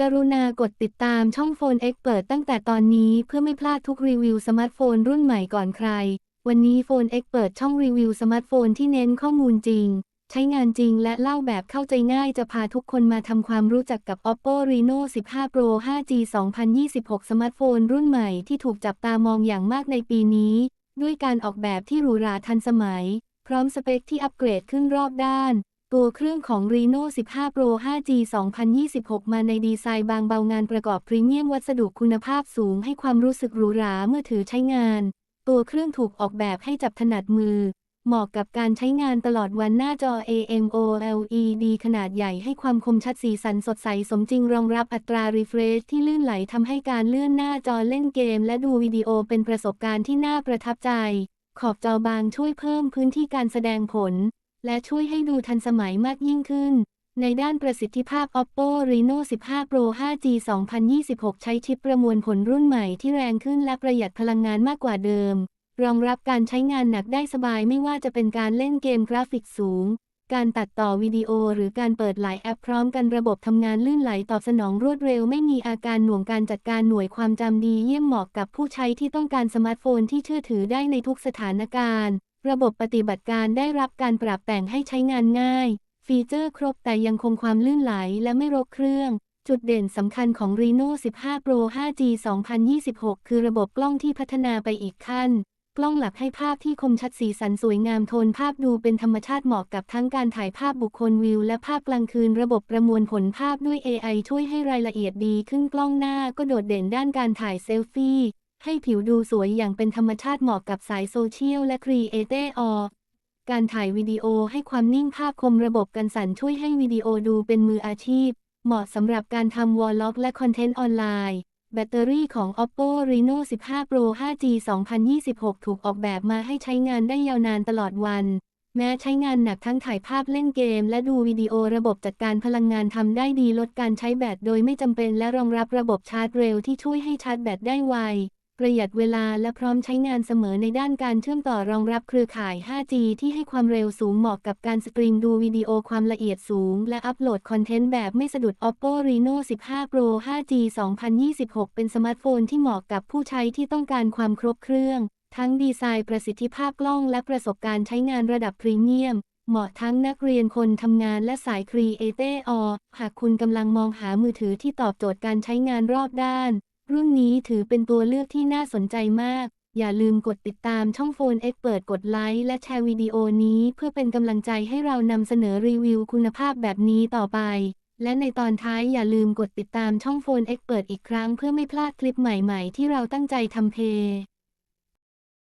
กรุณากดติดตามช่องโฟน Expert ตั้งแต่ตอนนี้เพื่อไม่พลาดทุกรีวิวสมาร์ทโฟนรุ่นใหม่ก่อนใคร วันนี้โฟน Expert ช่องรีวิวสมาร์ทโฟนที่เน้นข้อมูลจริง ใช้งานจริงและเล่าแบบเข้าใจง่ายจะพาทุกคนมาทำความรู้จักกับ Oppo Reno 15 Pro 5G 2026 สมาร์ทโฟนรุ่นใหม่ที่ถูกจับตามองอย่างมากในปีนี้ ด้วยการออกแบบที่หรูหราทันสมัย พร้อมสเปคที่อัปเกรดขึ้นรอบด้าน ตัวเครื่องของ Reno 15 Pro 5G 2026 มาในดีไซน์บางเบางานประกอบพรีเมียมวัสดุคุณภาพสูงให้ความรู้สึกหรูหราเมื่อถือใช้งาน ตัวเครื่องถูกออกแบบให้จับถนัดมือ เหมาะกับการใช้งานตลอดวันหน้าจอ AMOLED ขนาดใหญ่ให้ความคมชัดสีสันสดใสสมจริงรองรับอัตรา refresh ที่ลื่นไหลทำให้การเลื่อนหน้าจอเล่นเกม และดูวิดีโอเป็นประสบการณ์ที่น่าประทับใจ ขอบจอบางช่วยเพิ่มพื้นที่การแสดงผล และช่วยให้ดูทันสมัยมากยิ่งขึ้น ในด้านประสิทธิภาพ Oppo Reno 15 Pro 5G 2026 ใช้ชิปประมวลผลรุ่นใหม่ที่แรงขึ้นและประหยัดพลังงานมากกว่าเดิม รองรับการใช้งานหนักได้สบายไม่ว่าจะเป็นการเล่นเกมกราฟิกสูง การตัดต่อวิดีโอหรือการเปิดหลายแอปพร้อมกันระบบทำงานลื่นไหลตอบสนองรวดเร็ว ไม่มีอาการหน่วงการจัดการหน่วยความจำดีเยี่ยมเหมาะกับผู้ใช้ที่ต้องการสมาร์ทโฟนที่เชื่อถือได้ในทุกสถานการณ์ ระบบปฏิบัติการได้รับการปรับแต่งให้ใช้งานง่าย ฟีเจอร์ครบแต่ยังคงความลื่นไหลและไม่รกเครื่อง จุดเด่นสำคัญของ Reno 15 Pro 5G 2026 คือระบบกล้องที่พัฒนาไปอีกขั้น กล้องหลักให้ภาพที่คมชัดสีสันสวยงามโทนภาพดูเป็นธรรมชาติเหมาะกับทั้งการถ่ายภาพบุคคลวิว และภาพกลางคืน ระบบประมวลผลภาพด้วย AI ช่วยให้รายละเอียดดีขึ้นกล้องหน้าก็โดดเด่นด้านการถ่ายเซลฟี่ ให้ผิวดูสวยอย่างเป็นธรรมชาติเหมาะกับสายโซเชียลและครีเอเตอร์การถ่ายวิดีโอให้ความนิ่งภาพคมระบบกันสั่นช่วยให้วิดีโอดูเป็นมืออาชีพ เหมาะสำหรับการทำวอลล็อกและคอนเทนต์ออนไลน์ แบตเตอรี่ของ Oppo Reno 15 Pro 5G 2026 ถูกออกแบบมาให้ใช้งานได้ยาวนานตลอดวัน แม้ใช้งานหนักทั้งถ่ายภาพเล่นเกม และดูวิดีโอระบบจัดการพลังงานทำได้ดีลดการใช้แบตโดยไม่จำเป็นและรองรับระบบชาร์จเร็วที่ช่วยให้ชาร์จแบตได้ไว ประหยัดเวลาและพร้อมใช้งานเสมอในด้านการเชื่อมต่อรองรับเครือข่าย 5G ที่ให้ความเร็วสูงเหมาะกับการสตรีมดูวิดีโอความละเอียดสูง และอัปโหลดคอนเทนต์แบบไม่สะดุด Oppo Reno 15 Pro 5G 2026 เป็นสมาร์ทโฟนที่เหมาะกับผู้ใช้ที่ต้องการความครบเครื่อง ทั้งดีไซน์ประสิทธิภาพกล้องและประสบการณ์ใช้งานระดับพรีเมียมเหมาะทั้งนักเรียนคนทำงานและสายครีเอเตอร์หากคุณกำลังมองหามือถือที่ตอบโจทย์การใช้งานรอบด้าน รุ่นนี้ถือเป็นตัวเลือกที่น่าสนใจมาก อย่าลืมกดติดตามช่องโฟนเอ็กเปิดกดไลค์และแชร์วิดีโอนี้เพื่อเป็นกำลังใจให้เรานำเสนอรีวิวคุณภาพแบบนี้ต่อไป และในตอนท้ายอย่าลืมกดติดตามช่องโฟนเอ็กเปิดอีกครั้งเพื่อไม่พลาดคลิปใหม่ๆ ที่เราตั้งใจทำเพ